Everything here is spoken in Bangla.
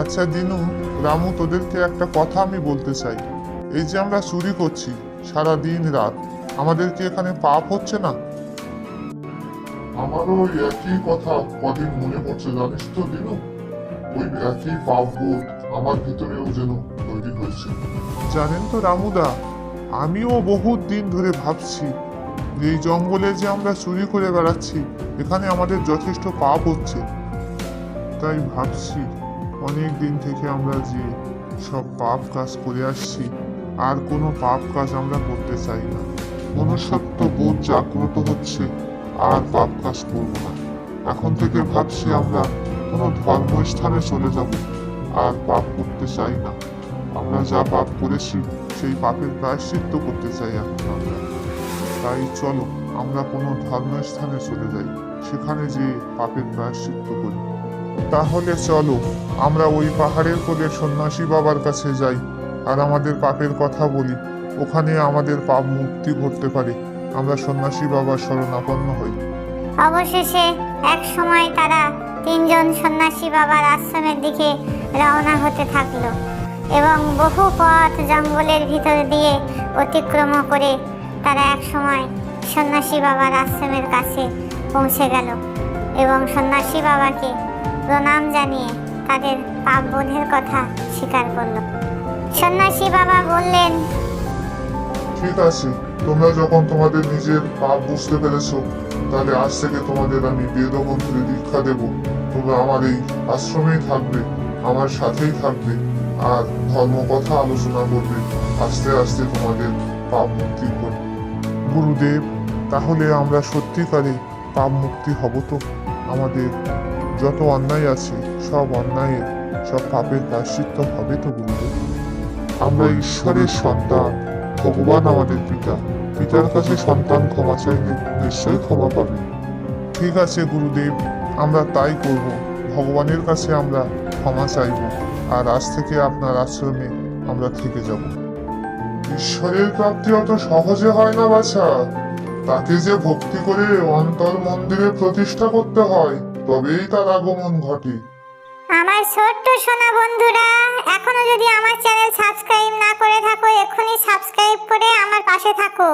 আচ্ছা দিনু রামু তোদেরকে একটা কথা আমি বলতে চাই। এই যে আমরা চুরি করছি সারা দিন রাত আমাদের কি এখানে পাপ হচ্ছে না? আমারও ওই একই কথা কদিন মনে পড়ছে জানিস তো দিনু? ওই একই পাপ বোধ আমার ভিতরেও যেন তৈরি হয়েছে। জানেন তো রামুদা আমিও বহুত দিন ধরে ভাবছি যে এই জঙ্গলে যে আমরা চুরি করে বেড়াচ্ছি এখানে আমাদের যথেষ্ট পাপ হচ্ছে। তাই ভাবছি অনেক দিন থেকে আমরা যে সব পাপ কাজ করে আসছি, আর কোনো পাপ কাজ আমরা করতে চাই না। মনুষ্যত্ব বোধ জাগ্রত হচ্ছে, আর পাপ কাজ করব না। এখন থেকে ভাবছি আমরা কোনো ধর্মস্থানে চলে যাব, আর পাপ করতে চাই না। আমরা যা পাপ করেছি, সেই পাপের প্রায়শ্চিত্ত করতে চাই এখন আমরা। তাই চলো, আমরা কোনো ধর্মস্থানে চলে যাই, সেখানে যে পাপের প্রায়শ্চিত্ত করি। তাহলে চলো, আমরা ওই পাহাড়ের কোলে সন্ন্যাসী বাবার কাছে যাই আর আমাদের পাপের কথা বলি। ওখানে আমাদের পাপ মুক্তি ঘটতে পারে। আমরা সন্ন্যাসী বাবার শরণাপন্ন হই। অবশেষে এক সময় তারা তিনজন সন্ন্যাসী বাবার আশ্রমের দিকে রওনা হতে থাকল এবং বহু পথ জঙ্গলের ভিতর দিয়ে অতিক্রম করে তারা এক সময় সন্ন্যাসী বাবার আশ্রমের কাছে পৌঁছে গেল এবং সন্ন্যাসী বাবাকে প্রণাম জানিয়ে তাদের পাপবোধের কথা স্বীকার করল। সন্ন্যাসী বাবা বললেন, ঠিক আছে, তোমরা যখন তোমাদের নিজের পাপ বুঝতে পেরেছ, তাহলে আজ থেকে তোমাদের আমি বেদমন্ত্রে দীক্ষা দেব। তোমরা আমার এই আশ্রমেই থাকবে, আমার সাথেই থাকবে, আর ধর্ম কথা আলোচনা করবে, আস্তে আস্তে তোমাদের পাপ মুক্তি করবে গুরুদেব, তাহলে আমরা সত্যিকারে পাপ মুক্তি হব তো, আমাদের যত অন্যায় আছে সব অন্যায়ের সব পাপের প্রায়শ্চিত্ত হবে তো গুরুদেব আমরা ঈশ্বরের সন্তান ভগবান আমাদের পিতা। পিতার কাছে সন্তান ক্ষমা চাইলে নিশ্চয়ই ক্ষমা পাবে। ঠিক আছে গুরুদেব আমরা তাই করব। ভগবানের কাছে আমরা ক্ষমা চাইব। আর আজ থেকে আপনার আশ্রমে আমরা থেকে যাব। ঈশ্বরের প্রাপ্তি অত সহজে হয় না বাছা। তাকে যে ভক্তি করে অন্তর মন্দিরে প্রতিষ্ঠা করতে হয় তবেই তার আগমন ঘটে। আমার ছোট্ট সোনা বন্ধুরা, এখনও যদি আমার চ্যানেল সাবস্ক্রাইব না করে থাকো এখনই সাবস্ক্রাইব করে আমার পাশে থাকো।